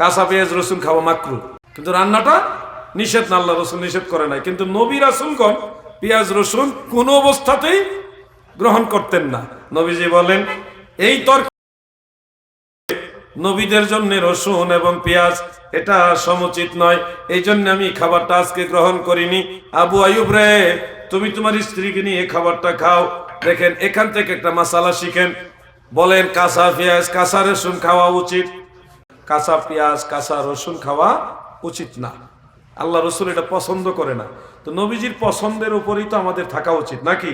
কাঁচা পেঁয়াজ, রসুন খাওয়া মাকরু কিন্তু রান্নাটা নিষেধ না, আল্লাহ রসুন নিষেধ করে নাই। কিন্তু নবী রাসুলগণ পেঁয়াজ, রসুন কোনো অবস্থাতেই গ্রহণ করতেন না। নবীজি বলেন, এই তর্ক নবীদের জন্য রসুন এবং পেঁয়াজ, এটা সমুচিত নয়। এই জন্য আমি খাবারটা আজকে গ্রহণ করিনি। আবু আয়ুব রে, তুমি তোমার স্ত্রীকে নিয়ে খাবারটা খাও। দেখেন, এখান থেকে একটা মশালা শিখেন। বলেন, কাঁচা পেঁয়াজ, কাঁচা রসুন খাওয়া উচিত। কাঁচা পেঁয়াজ, কাঁচা রসুন খাওয়া উচিত না। আল্লাহ রসুল এটা পছন্দ করে না। তো নবীজির পছন্দের উপরেই তো আমাদের থাকা উচিত, নাকি?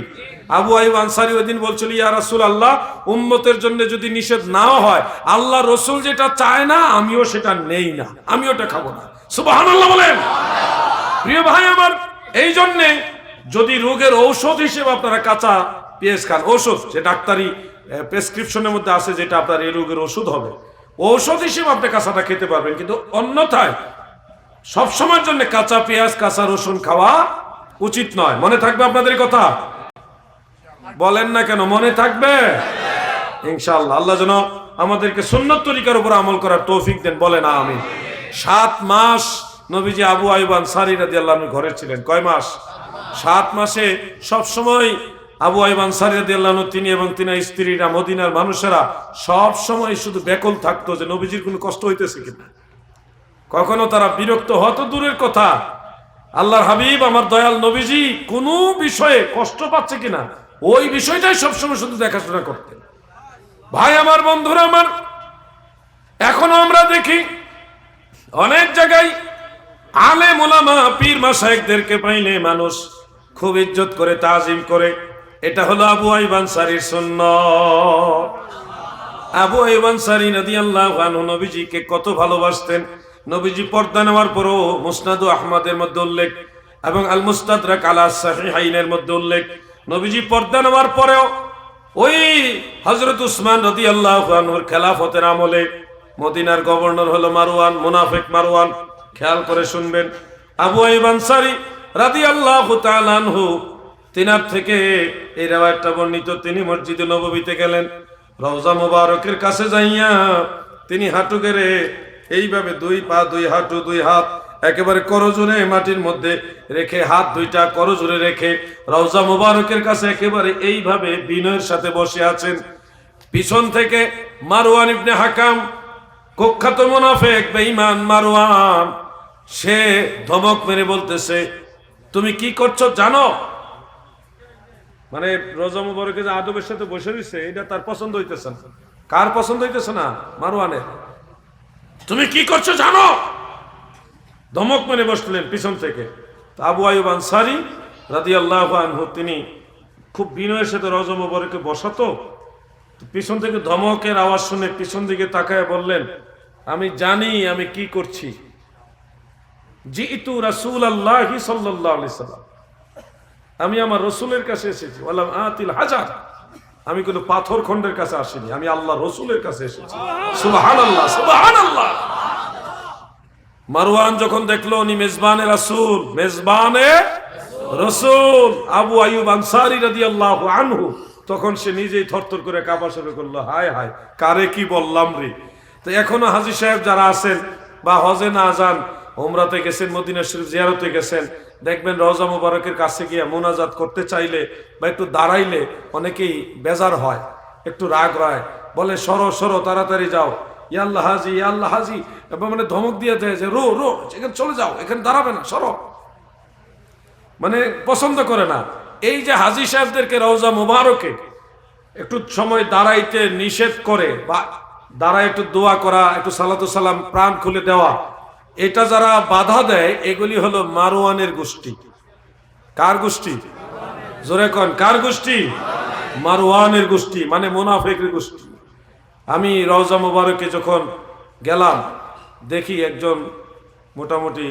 আবু আইব আনসারি ওই দিন বলছিল, ইয়া রাসুল আল্লাহ উম্মতের জন্য যদি নিষেধ নাও হয়, আল্লাহ রসুল যেটা চায় না, আমিও সেটা নেই না, আমি ওটা খাব না। সুবাহান বলেন। প্রিয় ভাই আমার, এই জন্যে যদি রোগের ঔষধ হিসেবে আপনারা কাঁচা পেঁয়াজ খান, ঔষধ, যে ডাক্তারি প্রেসক্রিপশনের মধ্যে আছে যেটা আপনার এই রোগের ওষুধ হবে ঔষধ হিসেবে আপনি কাঁচাটা খেতে পারবেন, কিন্তু অন্যথায় সব সময়ের জন্য কাঁচা পেঁয়াজ, কাঁচা রসুন খাওয়া উচিত নয়। মনে থাকবে আপনাদের কথা? বলেন না কেন, মনে থাকবে? ইনশাল্লাহ আল্লাহ যেন আমাদেরকে সুন্নত তরিকার উপর আমল করার তৌফিক দেন বলে না আমি সাত মাস নবীজি আবু আইবান সারি রাদি আল্লাহ ঘরে ছিলেন। কয় মাস? সাত মাসে সব সময় আবু আইবান সারি রাদি তিনি এবং তিনি স্ত্রীরা, মদিনার মানুষেরা সব সময় শুধু বেকল থাকতো যে নবীজির কোনো কষ্ট হইতেছে কিনা। কখনো তারা বিরক্ত হতো, দূরের কথা। আল্লাহর হাবিব, আমার দয়াল নবীজি কোনো বিষয়ে কষ্ট পাচ্ছে কিনা, ওই বিষয়টাই সবসময় শুধু দেখাশোনা করতেন। ভাই, আমার বন্ধুরা, আমার, এখনও আমরা দেখি অনেক জায়গায় আলে মোলামা পীর মাসায়েকদেরকে পাইলে মানুষ খুব ইজ্জত করে, তাজিম করে এটা হলো আবু আইবান সারির সুন্নত। আবু আইবান সারি নদী আল্লাহ নবীজিকে কত ভালোবাসতেন। নবীজি পর্দা নেওয়ার পরও মুসনাদু আহমদের মধ্যে উল্লেখ এবং আল মুস্তাদরাক আলা সাহিহাইনের মধ্যে উল্লেখ। নবীজি পর্দা নেওয়ার পরেও ওই হজরত উসমান রদি আল্লাহ খেলাফতের আমলে মদিনার গভর্নর হলো মারওয়ান, মুনাফেক মারওয়ান। খেয়াল করে শুনবেন। আবু আইব আনসারি রাদি আল্লাহ তালানহু তিনার থেকে এই রেওয়ায়তটা বর্ণিত, তিনি মসজিদে নববীতে গেলেন, রওজা মোবারকের কাছে যাইয়া তিনি হাঁটু গেড়ে এইভাবে দুই পা, দুই হাঁটু, দুই হাত একেবারে করজোরে মাটির মধ্যে রেখে, হাত দুইটা করজোরে রেখে রওজা মোবারকের কাছে একেবারে এইভাবে বিনয়ের সাথে বসে আছেন। পিছন থেকে মারওয়ান ইবনে হাকাম, কুখ্যাত মুনাফেক, বেঈমান মারওয়ান, সে ধমক মেরে বলতেছে, তুমি কি করছ জানো? মানে রোজা মুবারকে যে আদবের সাথে বসে রয়েছে এটা তার পছন্দ হইতেছে না। কার পছন্দ হইতেছে না? মারওয়ানের। তুমি কি করছ জানো? ধমক মেরে বসলেন পিছন থেকে। আবু আয়ুব আনসারি রাদি আল্লাহ আনহু, তিনি খুব বিনয়ের সাথে রজম বরকে বসাতো। পিছন থেকে ধমকের আওয়াজ শুনে পিছন দিকে তাকায় বললেন, আমি জানি আমি কি করছি। জি ইতু রাসুল আল্লাহ সাল্লাহ সাল্লাম। আমি আমার রসুলের কাছে এসেছি। বললাম আতিল হাজার। আমি কোনো পাথর খণ্ডের কাছে আসিনি। আমি আল্লাহ রসুলের কাছে এসেছি। মারওয়ান যখন দেখল, উনি মেজবানে রাসুল, মেজবানে রসুল। আবু আয়ুব আনসারি রাদি আল্লাহ আনহু। তখন সে নিজেই থরথর করে কাপা শুরু করল। হায় হায়, কারে কি বললাম রে? তো এখনও হাজি সাহেব যারা আছেন বা হজে না যান ওমরাতে গেছেন, মদিনা শরীফ জিয়ারতে গেছেন। দেখবেন রওজা মুবারকের কাছে গিয়ে মোনাজাত করতে চাইলে বা একটু দাঁড়াইলে অনেকেই বেজার হয়, একটু রাগ হয় বলে, সরো সরো, তাড়াতাড়ি যাও। ইয়াল্লাহ হাজি ইয়াল্লাহ হাজি। এবং মানে ধমক দিয়ে দেয় যে, রো রো এখানে চলে যাও, এখানে দাঁড়াবে না, সরো। মানে পছন্দ করে না। এই যে হাজি সাহেবদেরকে রওজা মুবারকে একটু সময় দাঁড়াইতে নিষেধ করে বা দাঁড়ায় একটু দোয়া করা, একটু সালাতু সালাম, প্রাণ খুলে দেওয়া এটা যারা বাধা দেয়, এগুলি হলো মারোয়ানের গোষ্ঠী। কার গোষ্ঠী? জোরে কন, কার গোষ্ঠী? মারোয়ানের গোষ্ঠী মানে মোনাফেকের গোষ্ঠী। আমি রওজা মুবারকে যখন গেলাম, দেখি একজন মোটামুটি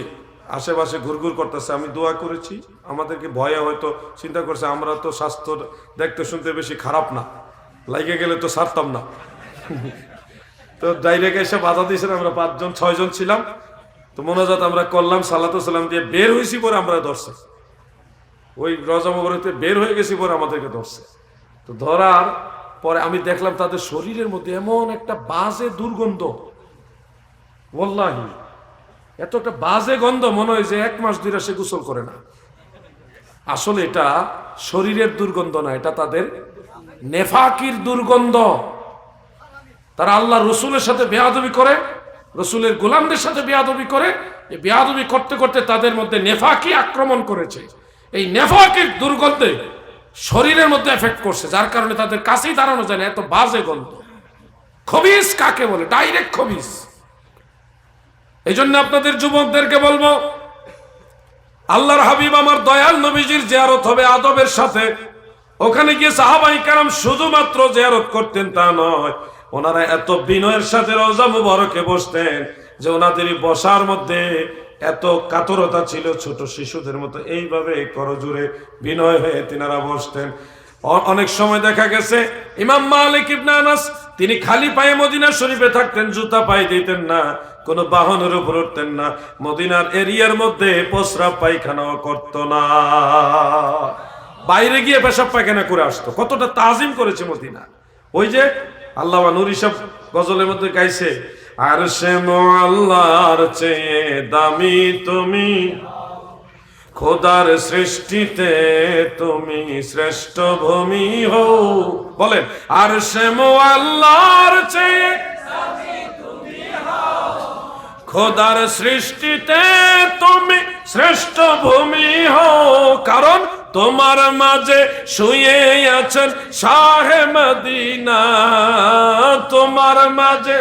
আশেপাশে ঘুরঘুর করতেছে। আমি দোয়া করেছি, আমাদেরকে ভয়ে হয়তো চিন্তা করছে, আমরা তো স্বাস্থ্য দেখতে শুনতে বেশি খারাপ না। লাগে গেলে তো সারতাম না। তো ডাইরেক্ট এসে বাধা দিয়েছেন, আমরা পাঁচজন, ছয়জন ছিলাম। তো মোনাজাত আমরা করলাম সালাতু সালাম দিয়ে বের হয়েছি পরে আমরা ধরছে। ওই রজা মোবারকতে বের হয়ে গেছি পরে আমাদেরকে ধরছে। তো ধরার পরে আমি দেখলাম তাদের শরীরের মধ্যে এমন একটা বাজে দুর্গন্ধ। ওল্লাহি এত একটা বাজে গন্ধ, মনে হয় যে এক মাস ধরে সে গোসল করে না। আসলে এটা শরীরের দুর্গন্ধ না, এটা তাদের নেফাকির দুর্গন্ধ। তারা আল্লাহ রসুলের সাথে বেয়াদবি করে রসুলের গোলামদের সাথে বেয়াদবি করে বেয়াদবি করতে করতে তাদের মধ্যে নেফাকি আক্রমণ করেছে। এই নেফাকির দুর্গন্ধে শরীরের মধ্যে এফেক্ট করছে, যার কারণে তাদের কাছেই দাঁড়ানো যায় না, এত বাজে গন্ধ। খবিস কাকে বলে? ডাইরেক্ট খবিস। এই জন্য আপনাদের যুবকদেরকে বলব, আল্লাহর হাবিব আমার দয়াল নবীজির জিয়ারত হবে আদবের সাথে। ওখানে গিয়ে সাহাবাই কারাম শুধুমাত্র জিয়ারত করতেন তা নয়। ওনারা এত বিনয়ের সাথে রোজা মুবারকে বসতেন যে ওনাদের বসার মধ্যে এত কাতরতা ছিল ছোট শিশুদের মতো। এইভাবে করজুড়ে বিনয় হয়ে তিনারা বসতেন। অনেক সময় দেখা গেছে, ইমাম মালিক ইবনে আনাস, তিনি খালি পায়ে মদিনা শরীফে থাকতেন, জুতা পায়ে দিতেন না, কোনো বাহনের উপর উঠতেন না, মদিনার এরিয়ার মধ্যে প্রস্রাব পায়খানাও করত না। বাইরে গিয়ে পেশাব পায়খানা করে আসতো। কতটা তাজিম করেছে মদিনা। ওই যে আল্লাহ নুর ইসব গজলের মধ্যে গাইছে, আর সে আল্লাহর চেয়ে দামি তুমি, খোদার সৃষ্টিতে তুমি শ্রেষ্ঠ ভূমি হও। বলেন, আর সে আল্লাহর চেয়ে খোদার সৃষ্টিতে তুমি শ্রেষ্ঠ ভূমি হও। কারণ তোমার মাঝে শুয়ে আছেন শাহে মদিনা। তোমার মাঝে